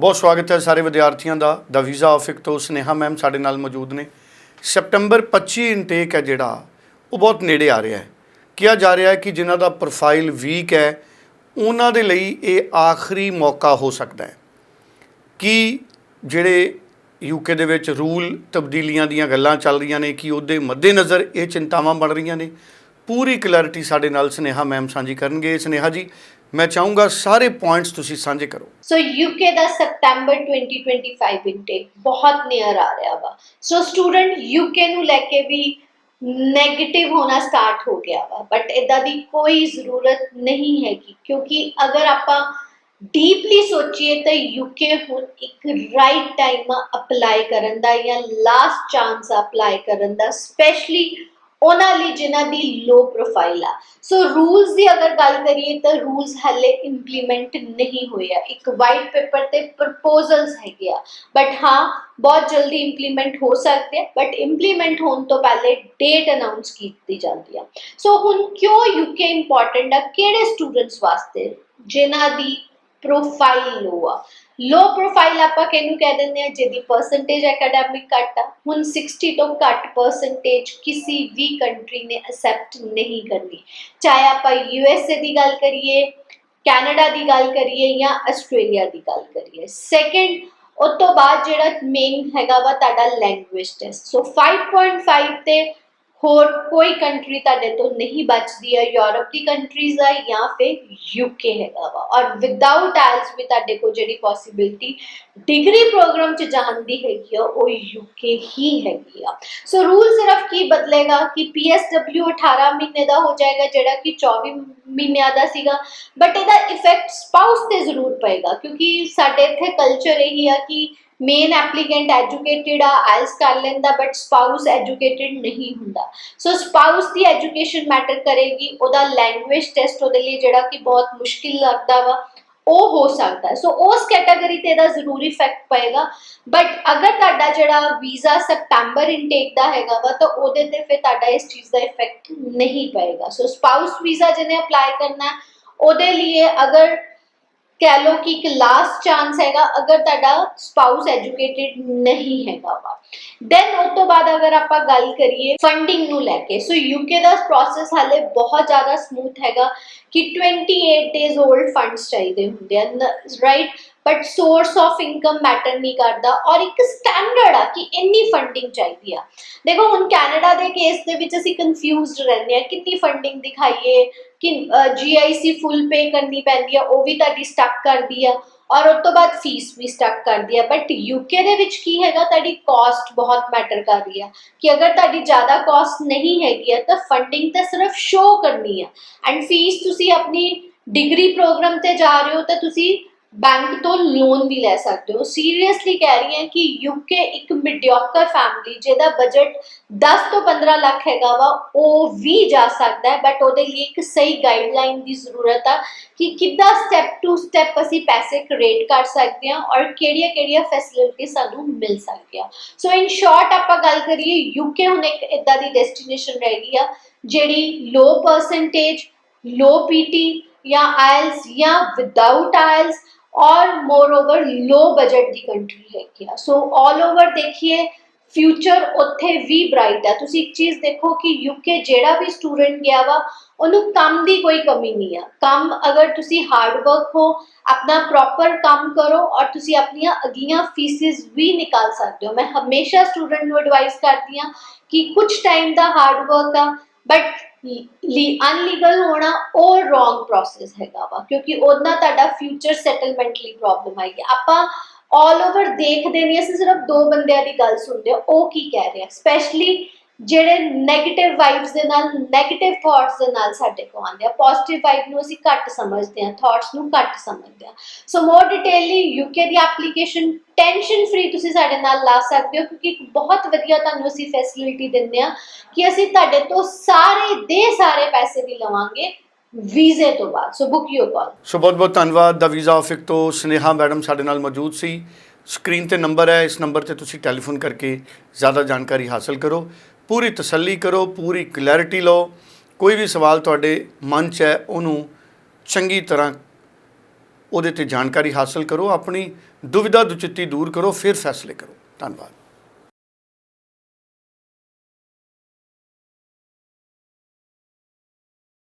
ਬਹੁਤ ਸਵਾਗਤ ਹੈ ਸਾਰੇ ਵਿਦਿਆਰਥੀਆਂ ਦਾ ਦਾ ਵੀਜ਼ਾ ਆਫਿਕ ਤੋਂ ਸਨੇਹਾ ਮੈਮ ਸਾਡੇ ਨਾਲ ਮੌਜੂਦ ਨੇ। ਸੈਪਟੈਂਬਰ 25 ਇਨਟੇਕ ਹੈ ਜਿਹੜਾ, ਉਹ ਬਹੁਤ ਨੇੜੇ ਆ ਰਿਹਾ ਹੈ। ਕਿਹਾ ਜਾ ਰਿਹਾ ਹੈ ਕਿ ਜਿਨ੍ਹਾਂ ਦਾ ਪ੍ਰੋਫਾਈਲ ਵੀਕ ਹੈ, ਉਹਨਾਂ ਦੇ ਲਈ ਇਹ ਆਖਰੀ ਮੌਕਾ ਹੋ ਸਕਦਾ ਹੈ। ਕਿ ਜਿਹੜੇ ਯੂਕੇ ਦੇ ਵਿੱਚ ਰੂਲ ਤਬਦੀਲੀਆਂ ਦੀਆਂ ਗੱਲਾਂ ਚੱਲ ਰਹੀਆਂ ਨੇ, ਕਿ ਉਹਦੇ ਮੱਦੇਨਜ਼ਰ ਇਹ ਚਿੰਤਾਵਾਂ ਬਣ ਰਹੀਆਂ ਨੇ, ਪੂਰੀ ਕਲੈਰਿਟੀ ਸਾਡੇ ਨਾਲ ਸਨੇਹਾ ਮੈਮ ਸਾਂਝੀ ਕਰਨਗੇ। ਸਨੇਹਾ ਜੀ ਮੈਂ ਚਾਹੂੰਗਾ ਸਾਰੇ ਪੁਆਇੰਟਸ ਤੁਸੀਂ ਸਾਂਝੇ ਕਰੋ। ਸੋ ਯੂਕੇ ਦਾ ਸਪਟੈਂਬਰ 2025 ਇਨਟੇਕ ਬਹੁਤ ਨੀਅਰ ਆ ਰਿਹਾ ਵਾ। ਸੋ ਸਟੂਡੈਂਟ ਯੂਕੇ ਨੂੰ ਲੈ ਕੇ ਵੀ 네ਗੇਟਿਵ ਹੋਣਾ ਸਟਾਰਟ ਹੋ ਗਿਆ ਵਾ। ਬਟ ਇਦਾਂ ਦੀ ਕੋਈ ਜ਼ਰੂਰਤ ਨਹੀਂ ਹੈਗੀ। ਕਿਉਂਕਿ ਅਗਰ ਆਪਾਂ ਡੀਪਲੀ ਸੋਚੀਏ ਤਾਂ ਯੂਕੇ ਹੁਣ ਇੱਕ ਰਾਈਟ ਟਾਈਮ ਆ ਅਪਲਾਈ ਕਰਨ ਦਾ ਜਾਂ ਲਾਸਟ ਚਾਂਸ ਅਪਲਾਈ ਕਰਨ ਦਾ। ਸਪੈਸ਼ਲੀ ਉਹਨਾਂ ਲਈ ਜਿਨ੍ਹਾਂ ਦੀ ਲੋ ਪ੍ਰੋਫਾਈਲ ਆ। ਸੋ ਰੂਲਸ ਦੀ ਅਗਰ ਗੱਲ ਕਰੀਏ ਤਾਂ ਰੂਲਸ ਹਲੇ ਇੰਪਲੀਮੈਂਟ ਨਹੀਂ ਹੋਏ ਆ। ਇੱਕ ਵਾਈਟ ਪੇਪਰ ਤੇ ਪ੍ਰਪੋਜ਼ਲਸ ਹੈਗੇ ਆ। ਬਟ ਹਾਂ, ਬਹੁਤ ਜਲਦੀ ਇੰਪਲੀਮੈਂਟ ਹੋ ਸਕਦੇ ਆ। ਬਟ ਇੰਪਲੀਮੈਂਟ ਹੋਣ ਤੋਂ ਪਹਿਲੇ ਡੇਟ ਅਨਾਉਂਸ ਕੀਤੀ ਜਾਂਦੀ ਆ। ਸੋ ਹੁਣ ਕਿਉਂ ਯੂਕੇ ਇੰਪੋਰਟੈਂਟ ਆ? ਕਿਹੜੇ ਸਟੂਡੈਂਟਸ ਵਾਸਤੇ? ਜਿਨ੍ਹਾਂ ਦੀ ਪ੍ਰੋਫਾਈਲ ਲੋ ਆ। ਲੋ ਪ੍ਰੋਫਾਈਲ ਆਪਾਂ ਕਿਹਨੂੰ ਕਹਿ ਦਿੰਦੇ ਆ ਜਿਹਦੀ ਪਰਸੈਂਟੇਜ ਐਕੈਡੈਮਿਕ ਘੱਟ ਆ, ਹੁਣ 60 ਤੋਂ ਘੱਟ ਪਰਸੈਂਟੇਜ ਕਿਸੇ ਵੀ ਕੰਟਰੀ ਨੇ ਅਸੈਪਟ ਨਹੀਂ ਕਰਨੀ। ਚਾਹੇ ਆਪਾਂ ਯੂਐਸਏ ਦੀ ਗੱਲ ਕਰੀਏ ਕੈਨੇਡਾ ਦੀ ਗੱਲ ਕਰੀਏ ਜਾਂ ਆਸਟ੍ਰੇਲੀਆ ਦੀ ਗੱਲ ਕਰੀਏ। ਸੈਕੰਡ ਉਸ ਤੋਂ ਬਾਅਦ ਜਿਹੜਾ ਮੇਨ ਹੈਗਾ ਵਾ ਤੁਹਾਡਾ ਲੈਂਗੁਏਜ ਟੈਸਟ ਸੋ 5.5 ਤੇ ਹੋਰ ਕੋਈ ਕੰਟਰੀ ਤੁਹਾਡੇ ਤੋਂ ਨਹੀਂ ਬਚਦੀ ਹੈ, ਯੂਰਪ ਦੀ ਕੰਟਰੀਜ਼ ਆ ਜਾਂ ਫਿਰ ਯੂਕੇ ਹੈਗਾ ਵਾ। ਔਰ ਵਿਦਆਊਟ ਆਇਲਸ ਵੀ ਤੁਹਾਡੇ ਕੋਲ ਜਿਹੜੀ ਪੋਸਿਬਿਲਿਟੀ ਡਿਗਰੀ ਪ੍ਰੋਗਰਾਮ ਚ ਜਾਣ ਦੀ ਹੈਗੀ ਆ, ਉਹ ਯੂਕੇ ਹੀ ਹੈਗੀ ਆ। ਸੋ ਰੂਲ ਸਿਰਫ ਕੀ ਬਦਲੇਗਾ ਕਿ PSW 18 ਮਹੀਨੇ ਦਾ ਹੋ ਜਾਏਗਾ, ਜਿਹੜਾ ਕਿ 24 ਮਹੀਨਿਆਂ ਦਾ ਸੀਗਾ। ਬਟ ਇਹਦਾ ਇਫੈਕਟ ਸਪਾਊਸ ਤੇ ਜ਼ਰੂਰ ਪਏਗਾ, ਕਿਉਂਕਿ ਸਾਡੇ ਇੱਥੇ ਕਲਚਰ ਇਹੀ ਆ ਕਿ ਮੇਨ ਐਪਲੀਕੈਂਟ ਐਜੂਕੇਟਿਡ ਆ ਆਇਲਸ ਕਰ ਲੈਂਦਾ ਬਟ ਸਪਾਊਸ ਐਜੂਕੇਟਿਡ ਨਹੀਂ ਹੁੰਦਾ। ਸੋ ਸਪਾਊਸ ਦੀ ਐਜੂਕੇਸ਼ਨ ਮੈਟਰ ਕਰੇਗੀ, ਉਹਦਾ ਲੈਂਗੁਏਜ ਟੈਸਟ ਉਹਦੇ ਲਈ ਜਿਹੜਾ ਕਿ ਬਹੁਤ ਮੁਸ਼ਕਿਲ ਲੱਗਦਾ ਵਾ, ਉਹ ਹੋ ਸਕਦਾ ਸੋ ਉਸ ਕੈਟਾਗਰੀ ਤੇ ਇਹਦਾ ਜ਼ਰੂਰੀ ਇਫੈਕਟ ਪਏਗਾ। ਬਟ ਅਗਰ ਤੁਹਾਡਾ ਜਿਹੜਾ ਵੀਜ਼ਾ ਸਪਟੈਂਬਰ ਇਨਟੇਕ ਦਾ ਹੈਗਾ ਵਾ, ਤਾਂ ਉਹਦੇ ਤੇ ਫਿਰ ਤੁਹਾਡਾ ਇਸ ਚੀਜ਼ ਦਾ ਇਫੈਕਟ ਨਹੀਂ ਪਏਗਾ। ਸੋ ਸਪਾਊਸ ਵੀਜ਼ਾ ਜਿਹਨੇ ਅਪਲਾਈ ਕਰਨਾ, ਉਹਦੇ ਲਈ ਅਗਰ ਕਹਿ ਲਓ ਕਿ ਇੱਕ ਲਾਸਟ ਚਾਂਸ ਹੈਗਾ ਅਗਰ ਤੁਹਾਡਾ ਸਪਾਊਸ ਐਜੂਕੇਟਿਡ ਨਹੀਂ ਹੈਗਾ ਵਾ ਦੈਨ ਉਸ ਤੋਂ ਬਾਅਦ ਅਗਰ ਆਪਾਂ ਗੱਲ ਕਰੀਏ ਫੰਡਿੰਗ ਨੂੰ ਲੈ ਕੇ ਸੋ ਯੂਕੇ ਦਾ ਪ੍ਰੋਸੈਸ ਹਾਲੇ ਬਹੁਤ ਜ਼ਿਆਦਾ ਸਮੂਥ ਹੈਗਾ ਕਿ 28 ਡੇਜ਼ 올ਡ ਫੰਡਸ ਚਾਹੀਦੇ ਹੁੰਦੇ ਆ right but source of income matter ਨਹੀਂ ਕਰਦਾ। ਔਰ ਇੱਕ ਸਟੈਂਡਰਡ ਆ ਕਿ ਇੰਨੀ ਫੰਡਿੰਗ ਚਾਹੀਦੀ ਆ। ਦੇਖੋ, ਹੁਣ ਕੈਨੇਡਾ ਦੇ ਕੇਸ ਦੇ ਵਿੱਚ ਅਸੀਂ ਕਨਫਿਊਜ਼ਡ ਰਹਿੰਦੇ ਆ। ਕਿੰਨੀ ਫੰਡਿੰਗ ਦਿਖਾਈਏ, ਕਿ ਜੀਆਈਸੀ ਫੁੱਲ ਪੇ ਕਰਨੀ ਪੈਂਦੀ ਆ, ਉਹ ਵੀ ਤੁਹਾਡੀ ਸਟਕ ਕਰਦੀ ਆ। ਔਰ ਉਸ ਤੋਂ ਬਾਅਦ ਫੀਸ ਵੀ ਸਟਕ ਕਰਦੀ ਆ। ਬਟ ਯੂਕੇ ਦੇ ਵਿੱਚ ਕੀ ਹੈਗਾ, ਤੁਹਾਡੀ ਕਾਸਟ ਬਹੁਤ ਮੈਟਰ ਕਰ ਰਹੀ ਆ। ਕਿ ਅਗਰ ਤੁਹਾਡੀ ਜ਼ਿਆਦਾ ਕਾਸਟ ਨਹੀਂ ਹੈਗੀ ਆ, ਤਾਂ ਫੰਡਿੰਗ ਤਾਂ ਸਿਰਫ ਸ਼ੋ ਕਰਨੀ ਆ। ਐਂਡ ਫੀਸ ਤੁਸੀਂ ਆਪਣੀ ਡਿਗਰੀ ਪ੍ਰੋਗਰਾਮ ਤੇ ਜਾ ਰਹੇ ਹੋ, ਤਾਂ ਤੁਸੀਂ ਬੈਂਕ ਤੋਂ ਲੋਨ ਵੀ ਲੈ ਸਕਦੇ ਹੋ। ਸੀਰੀਅਸਲੀ ਕਹਿ ਰਹੀ ਹਾਂ ਕਿ ਯੂਕੇ ਇੱਕ ਮੀਡੀਓਕਰ ਫੈਮਿਲੀ ਜਿਹਦਾ ਬਜਟ 10 ਤੋਂ 15 ਲੱਖ ਹੈਗਾ ਵਾ, ਉਹ ਵੀ ਜਾ ਸਕਦਾ ਹੈ ਬਟ ਉਹਦੇ ਲਈ ਇੱਕ ਸਹੀ ਗਾਈਡਲਾਈਨ ਦੀ ਜ਼ਰੂਰਤ ਆ ਕਿ ਕਿੱਦਾਂ ਸਟੈਪ ਟੂ ਸਟੈਪ ਅਸੀਂ ਪੈਸੇ ਕ੍ਰੀਏਟ ਕਰ ਸਕਦੇ ਹਾਂ ਔਰ ਕਿਹੜੀਆਂ-ਕਿਹੜੀਆਂ ਫੈਸਿਲਿਟੀ ਸਾਨੂੰ ਮਿਲ ਸਕਦੀਆਂ ਸੋ ਇਨ ਸ਼ਾਰਟ ਆਪਾਂ ਗੱਲ ਕਰੀਏ ਯੂਕੇ ਹੁਣ ਇੱਕ ਇਦਾਂ ਦੀ ਡੈਸਟੀਨੇਸ਼ਨ ਰਹਿ ਗਈ ਆ, ਜਿਹੜੀ ਲੋ ਪਰਸੈਂਟੇਜ ਲੋ ਪੀਟੀ ਜਾਂ ਆਇਲਸ ਜਾਂ ਵਿਦਆਊਟ ਆਇਲਸ और मोर ओवर लो बजट ਦੀ ਕੰਟਰੀ ਹੈਗੀ ਆ ਸੋ ਆਲ ਓਵਰ ਦੇਖੀਏ ਫਿਊਚਰ ਉੱਥੇ ਵੀ ਬ੍ਰਾਈਟ ਹੈ ਤੁਸੀਂ ਇੱਕ ਚੀਜ਼ ਦੇਖੋ ਕਿ ਯੂਕੇ ਜਿਹੜਾ ਵੀ ਸਟੂਡੈਂਟ ਗਿਆ ਵਾ ਉਹਨੂੰ ਕੰਮ ਦੀ ਕੋਈ ਕਮੀ ਨਹੀਂ ਆ ਕੰਮ ਅਗਰ ਤੁਸੀਂ ਹਾਰਡ ਵਰਕ ਹੋ ਆਪਣਾ ਪ੍ਰੋਪਰ ਕੰਮ ਕਰੋ ਔਰ ਤੁਸੀਂ ਆਪਣੀਆਂ ਅਗਲੀਆਂ ਫੀਸਿਸ ਵੀ ਨਿਕਾਲ ਸਕਦੇ ਹੋ ਮੈਂ ਹਮੇਸ਼ਾ ਸਟੂਡੈਂਟ ਨੂੰ ਐਡਵਾਈਸ ਕਰਦੀ ਆ ਕਿ ਕੁਝ ਟਾਈਮ ਦਾ ਹਾਰਡ ਵਰਕ ਆ ਬਟ ਲੀ ਅਨਲੀਗਲ ਹੋਣਾ ਉਹ ਰੋਂਗ ਪ੍ਰੋਸੈਸ ਹੈਗਾ ਵਾ, ਕਿਉਂਕਿ ਉਹਦਾ ਤੁਹਾਡਾ ਫਿਊਚਰ ਸੈਟਲਮੈਂਟ ਲਈ ਪ੍ਰੋਬਲਮ ਆਏਗੀ ਆਪਾਂ ਆਲ ਓਵਰ ਦੇਖਦੇ ਨਹੀਂ, ਅਸੀਂ ਸਿਰਫ ਦੋ ਬੰਦਿਆਂ ਦੀ ਗੱਲ ਸੁਣਦੇ ਹਾਂ, ਉਹ ਕੀ ਕਹਿ ਰਹੇ ਆ? ਸਪੈਸ਼ਲੀ ਜਿਹੜੇ 네ਗੇਟਿਵ ਵਾਈਬਸ ਦੇ ਨਾਲ 네ਗੇਟਿਵ ਥਾਟਸ ਦੇ ਨਾਲ ਸਾਡੇ ਕੋਲ ਆਉਂਦੇ ਆ। ਪੋਜ਼ਿਟਿਵ ਵਾਈਬ ਨੂੰ ਅਸੀਂ ਘੱਟ ਸਮਝਦੇ ਹਾਂ ਥਾਟਸ ਨੂੰ ਘੱਟ ਸਮਝਦੇ ਹਾਂ ਸੋ ਮੋਰ ਡਿਟੇਲਲੀ ਯੂਕੇ ਦੀ ਐਪਲੀਕੇਸ਼ਨ ਟੈਨਸ਼ਨ ਫ੍ਰੀ ਤੁਸੀਂ ਸਾਡੇ ਨਾਲ ਲਾ ਸਕਦੇ ਹੋ, ਕਿਉਂਕਿ ਇੱਕ ਬਹੁਤ ਵਧੀਆ ਤੁਹਾਨੂੰ ਅਸੀਂ ਫੈਸਿਲਿਟੀ ਦਿੰਦੇ ਆ ਕਿ ਅਸੀਂ ਤੁਹਾਡੇ ਤੋਂ ਸਾਰੇ ਦੇ ਸਾਰੇ ਪੈਸੇ ਵੀ ਲਵਾਂਗੇ ਵੀਜ਼ੇ ਤੋਂ ਬਾਅਦ। ਸੋ ਬੁੱਕ ਯੂਰ ਕਾਲ ਸੋ ਬਹੁਤ ਬਹੁਤ ਧੰਨਵਾਦ। ਦਾ ਵੀਜ਼ਾ ਆਫਿਕ ਤੋਂ ਸਨੇਹਾ ਮੈਡਮ ਸਾਡੇ ਨਾਲ ਮੌਜੂਦ ਸੀ। ਸਕਰੀਨ ਤੇ ਨੰਬਰ ਹੈ, ਇਸ ਨੰਬਰ ਤੇ ਤੁਸੀਂ ਟੈਲੀਫੋਨ ਕਰਕੇ ਜ਼ਿਆਦਾ ਜਾਣਕਾਰੀ ਹਾਸਲ ਕਰੋ। ਪੂਰੀ ਤਸੱਲੀ ਕਰੋ, ਪੂਰੀ ਕਲੈਰਿਟੀ ਲਓ। ਕੋਈ ਵੀ ਸਵਾਲ ਤੁਹਾਡੇ ਮਨ 'ਚ ਹੈ, ਉਹਨੂੰ ਚੰਗੀ ਤਰ੍ਹਾਂ ਉਹਦੇ ਤੇ ਜਾਣਕਾਰੀ ਹਾਸਲ ਕਰੋ, ਆਪਣੀ ਦੁਵਿਧਾ ਦੁਚਿੱਤੀ ਦੂਰ ਕਰੋ, ਫਿਰ ਫੈਸਲੇ ਕਰੋ। ਧੰਨਵਾਦ।